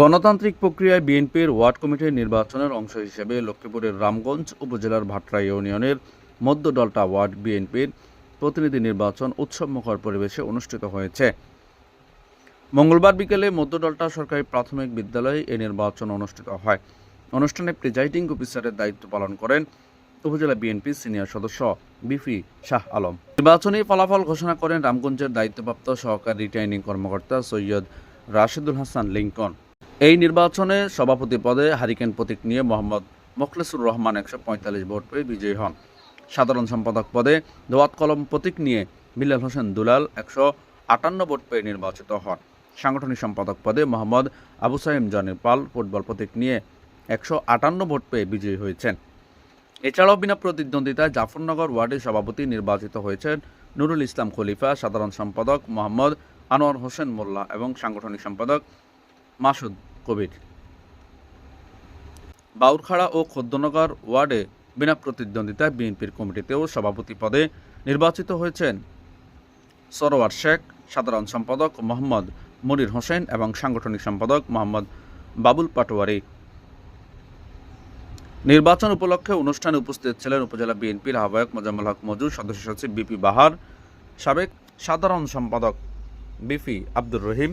গণতান্ত্রিক প্রক্রিয়ায় বিএনপির ওয়ার্ড কমিটির নির্বাচনের অংশ হিসেবে লক্ষ্মীপুরের রামগঞ্জ উপজেলার ভাটরা ইউনিয়নের মধ্য ডলটা ওয়ার্ড বিএনপির প্রতিনিধি নির্বাচন উৎসবমুখর পরিবেশে অনুষ্ঠিত হয়েছে। মঙ্গলবার বিকেলে মধ্যডলটা সরকারি প্রাথমিক বিদ্যালয়ে এই নির্বাচন অনুষ্ঠিত হয়। অনুষ্ঠানে প্রিজাইডিং অফিসারের দায়িত্ব পালন করেন উপজেলা বিএনপি সিনিয়র সদস্য বিফি শাহ আলম। নির্বাচনী ফলাফল ঘোষণা করেন রামগঞ্জের দায়িত্বপ্রাপ্ত সহকারী রিটার্নিং কর্মকর্তা সৈয়দ রাশেদুল হাসান লিঙ্কন এই নির্বাচনে সভাপতি পদে হারিকেন প্রতীক নিয়ে মোহাম্মদ মোখলেসুর রহমান একশো পঁয়তাল্লিশ ভোট পেয়ে বিজয়ী হন। সাধারণ সম্পাদক পদে দোয়াত কলম প্রতীক নিয়ে বিল্লাল হোসেন দুলাল একশো আটান্ন ভোট পেয়ে নির্বাচিত হন। সাংগঠনিক সম্পাদক পদে মোহাম্মদ আবু সাইম জনির পাল ফুটবল প্রতীক নিয়ে একশো আটান্ন ভোট পেয়ে বিজয়ী হয়েছেন। এছাড়াও বিনা প্রতিদ্বন্দ্বিতায় জাফরনগর ওয়ার্ডের সভাপতি নির্বাচিত হয়েছেন নুরুল ইসলাম খলিফা, সাধারণ সম্পাদক মোহাম্মদ আনোয়ার হোসেন মোল্লা এবং সাংগঠনিক সম্পাদক মাসুদ কবির। বাউরখাড়া ও খদ্দনগর ওয়ার্ডে বিনা প্রতিদ্বন্দ্বিতায় বিএনপির কমিটিতেও সভাপতি পদে নির্বাচিত হয়েছেন সরোয়ার শেখ, সাধারণ সম্পাদক মোহাম্মদ মনির হোসেন এবং সাংগঠনিক সম্পাদক মোহাম্মদ বাবুল পাটোয়ারি। নির্বাচন উপলক্ষে অনুষ্ঠানে উপস্থিত ছিলেন উপজেলা বিএনপির আহ্বায়ক মোজাম্মল হক মজু সদস্য সচিব বিপি বাহার, সাবেক সাধারণ সম্পাদক বিপি আব্দুর রহিম,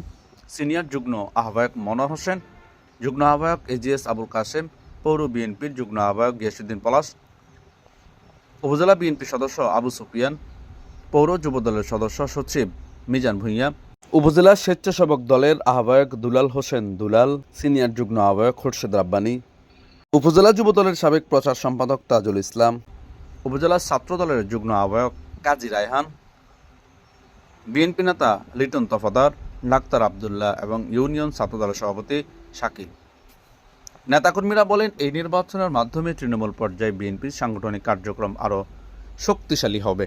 সিনিয়র যুগ্ম আহ্বায়ক মনোয়ার হোসেন, যুগ্ম আহ্বায়ক এজিএস আবুল কাসেম পৌর বিএনপির যুগ্ম আহ্বায়ক গিয়াসুদ্দিন পলাশ, উপজেলা বিএনপি সদস্য আবু সুফিয়ান, পৌর যুবদলের সদস্য সচিব মিজান ভূঁইয়া, উপজেলা স্বেচ্ছাসেবক দলের আহ্বায়ক দুলাল হোসেন দুলাল, সিনিয়র যুগ্ম আহ্বায়ক খোরশেদ রাব্বানী উপজেলা যুব দলের সাবেক প্রচার সম্পাদক তাজুল ইসলাম, উপজেলা ছাত্র দলের যুগ্ম আহ্বায়ক কাজী রায়হান, বিএনপি নেতা লিটন তফাদার, ডাক্তার আবদুল্লাহ এবং ইউনিয়ন ছাত্র দলের সভাপতি শাকিল। নেতাকর্মীরা বলেন, এই নির্বাচনের মাধ্যমে তৃণমূল পর্যায়ে বিএনপির সাংগঠনিক কার্যক্রম আরও শক্তিশালী হবে।